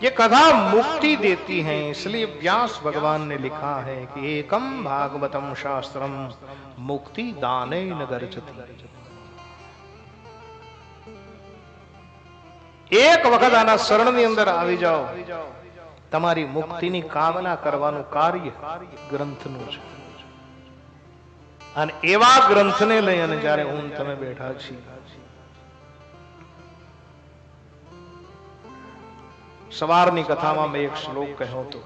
ये कथा मुक्ति देती है इसलिए व्यास भगवान ने लिखा है कि एकम भागवतम शास्त्रम मुक्ति दाने नगरचति એક વખત આના શરણની અંદર આવી જાઓ તમારી મુક્તિની કામના કરવાનું કાર્ય ગ્રંથનું છે અને એવા ગ્રંથને લઈ અને જ્યારે હું ને તમે બેઠા છીએ સવારની કથામાં મેં એક શ્લોક કહ્યો હતો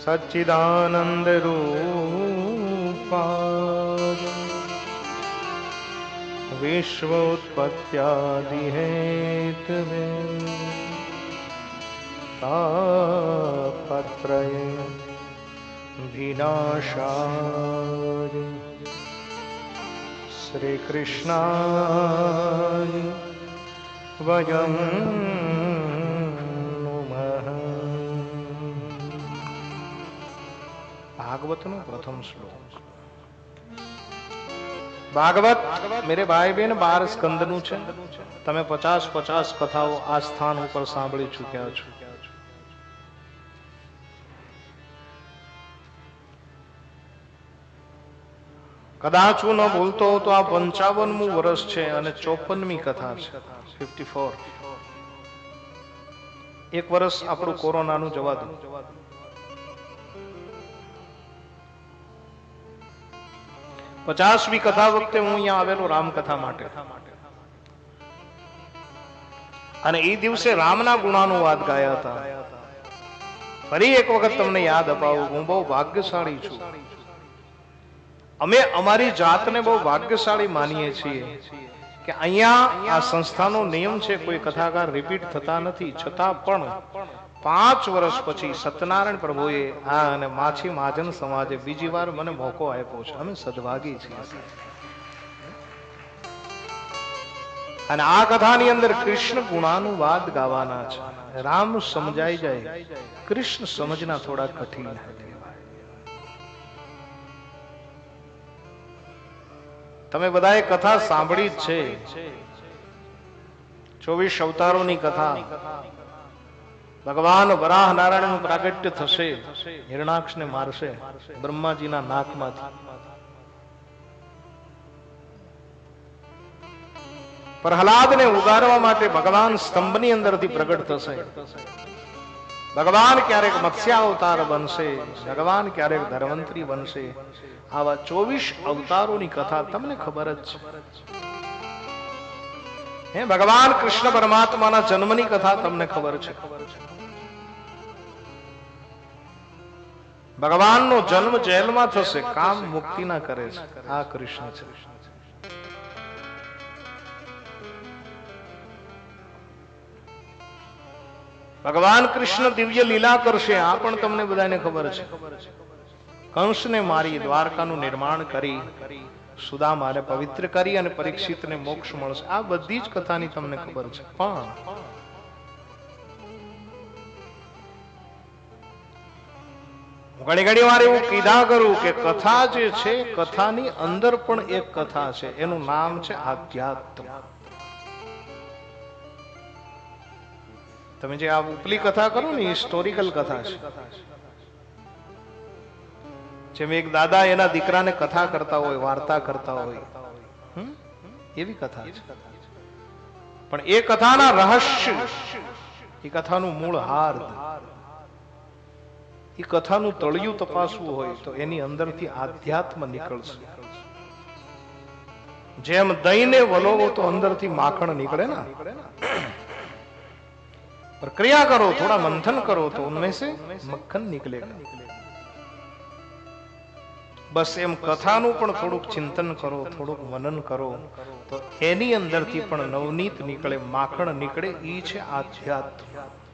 સચ્ચિદાનંદ રૂપા વિશ્વોત્પત્યાદિ હેતવે તાપત્રય વિનાશાય શ્રી કૃષ્ણાય વયમ ભાગવતનો પ્રથમ શ્લોક ભાગવત મેરે ભાઈ બેન બાર સ્કંદનું છે તમે પચાસ પચાસ કથાઓ આ સ્થાન ઉપર સાંભળી ચૂક્યા છો કદાચ હું ન ભૂલતો તો આ પંચાવનમું વર્ષ છે અને ચોપનમી કથા છે. Fifty four. એક વર્ષ આપણું કોરોનાનું જવા દો. પચાસમી કથા વખતે હું અહીંયા આવેલો રામકથા માટે. અને એ દિવસે રામના ગુણાનુવાદ ગાયા હતા. ફરી એક વખત તમને યાદ અપાવું, હું બહુ ભાગ્યશાળી છું. અમે અમારી જાતને બહુ ભાગ્યશાળી માનીએ છીએ કે અહીંયા આ સંસ્થાનો નિયમ છે, કોઈ કથાકાર રિપીટ થતા નથી. છતાં પણ પાંચ વર્ષ પછી સત્યનારાયણ પ્રભુએ આ અને માછી મહાજન સમાજે બીજી વાર મને મોકો આપ્યો છે. અમે સદભાગી છીએ અને આ કથાની અંદર કૃષ્ણ ગુણાનુવાદ ગાવાના છે. રામ સમજાઈ જાય. કૃષ્ણ સમજના થોડા કઠિન હે તમે બધાએ કથા સાંભળી જ છે. ચોવીસ અવતારોની કથા. ભગવાન વરાહ નારાયણ પ્રાગટ્ય થશે. હિરણાક્ષ ને મારશે. બ્રહ્માજીના નાકમાંથી. પ્રહલાદને ઉગારવા માટે ભગવાન સ્તંભની અંદરથી પ્રગટ થશે. ભગવાન ક્યારેક મત્સ્યા અવતાર બનશે, ભગવાન ક્યારેક ધર્મંત્રી બનશે. આવા ચોવીસ અવતારોની કથા તમને ખબર જ છે. હે ભગવાન, કૃષ્ણ પરમાત્માના જન્મની કથા તમને ખબર છે. ભગવાનનો જન્મ જેલમાં થશે, કામ મુક્તિ ના કરે છે. આ કૃષ્ણ છે. ભગવાન કૃષ્ણ દિવ્ય લીલા કરશે, આ પણ તમને બધાને ખબર છે. કંસને મારી દ્વારકાનું નિર્માણ કરી સુદામાને પવિત્ર કરી અને પરીક્ષિતને મોક્ષ મળશે. આ બધી જ કથાની તમને ખબર છે. પણ ઘણી ઘણી વાર એવું કીધા કરું કે કથા જે છે, કથાની અંદર પણ એક કથા છે. એનું નામ છે આધ્યાત્મ. તમે જે આ ઉપલી કથા કરો ને હિસ્ટોરિકલ કથા છે. જેમ એક દાદા એના દીકરાને કથા કરતા હોય, વાર્તા કરતા હોય. એવી કથા છે. પણ એ કથાના રહસ્ય, એ કથાનું મૂળ હાર. એ કથાનું તળિયું તપાસવું હોય તો એની અંદરથી આધ્યાત્મ નીકળશે. જેમ દહીંને વલોવો તો અંદરથી માખણ નીકળે ને? પ્રક્રિયા કરો થોડા મંથન કરો તો उनमें से मक्खन નીકળેગા બસ એમ કથાનું પણ થોડુંક ચિંતન કરો થોડુંક મનન કરો તો એની અંદરથી પણ નવનીત નીકળે માખણ નીકળે ઈ છે આધ્યાત્મ